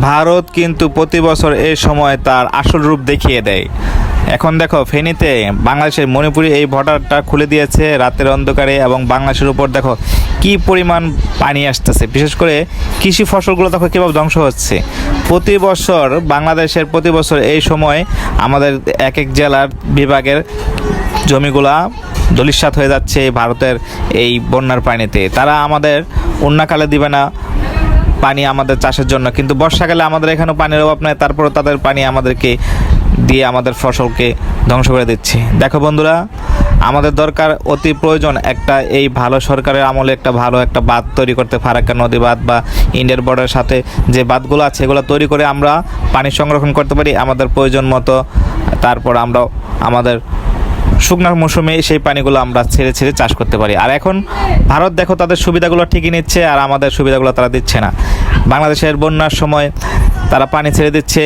ভারত কিন্তু প্রতি বছর এই সময় তার আসল রূপ দেখিয়ে দেয়। এখন দেখো, ফেনীতে বাংলাদেশের মণিপুরি এই বর্ডারটা খুলে দিয়েছে রাতের অন্ধকারে এবং বাংলাদেশের উপর দেখো কি পরিমাণ পানি আসতেছে। বিশেষ করে কৃষি ফসলগুলো দেখো কীভাবে ধ্বংস হচ্ছে। প্রতি বছর বাংলাদেশের প্রতি বছর এই সময় আমাদের এক এক জেলার বিভাগের জমিগুলা দলিস্বাত হয়ে যাচ্ছে ভারতের এই বন্যার পানিতে। তারা আমাদের অন্যকালে দিবে না পানি আমাদের চাষের জন্য। কিন্তু বর্ষাকালে আমাদের এখানেও পানির অভাব নেই তারপরে তাদের পানি আমাদেরকে দিয়ে আমাদের ফসলকে ধ্বংস করে দিচ্ছে। দেখো বন্ধুরা, আমাদের দরকার অতি প্রয়োজন একটা এই ভালো সরকারের আমলে একটা ভালো একটা বাঁধ তৈরি করতে, ফারাক্কা নদী বাঁধ বা ইন্ডিয়ার বর্ডারের সাথে যে বাঁধগুলো আছে, এগুলো তৈরি করে আমরা পানি সংরক্ষণ করতে পারি আমাদের প্রয়োজন মতো। তারপর আমরা আমাদের শুকনার মৌসুমে সেই পানিগুলো আমরা ছেড়ে ছেড়ে চাষ করতে পারি। আর এখন ভারত দেখো তাদের সুবিধাগুলো ঠিকই নিচ্ছে আর আমাদের সুবিধাগুলো তারা দিচ্ছে না। বাংলাদেশের বন্যার সময় তারা পানি ছেড়ে দিচ্ছে,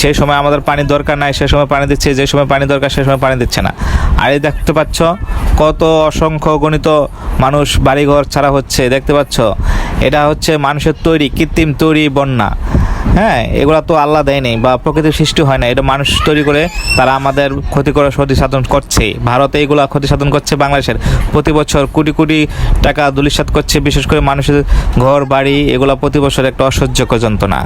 সেই সময় আমাদের পানি দরকার নাই সেই সময় পানি দিচ্ছে, যে সময় পানি দরকার সেই সময় পানি দিচ্ছে না। আর এই দেখতে পাচ্ছ কত অসংখ্য গণিত মানুষ বাড়িঘর ছাড়া হচ্ছে, দেখতে পাচ্ছ? এটা হচ্ছে মানুষের তৈরি কৃত্রিম তৈরি বন্যা। হ্যাঁ এগুলা তো আল্লাহ দেয় নেই বা প্রকৃতির সৃষ্টি হয় না। এটা মানুষ তৈরি করে তারা আমাদের ক্ষতি করে ক্ষতি সাধন করছে। ভারতে এগুলা ক্ষতি সাধন করছে বাংলাদেশের। প্রতি বছর কোটি কোটি টাকা দুলিশাত করছে, বিশেষ করে মানুষের ঘর, বাড়ি, এগুলা প্রতি বছর একটা অসহ্যকর যন্ত্রণা।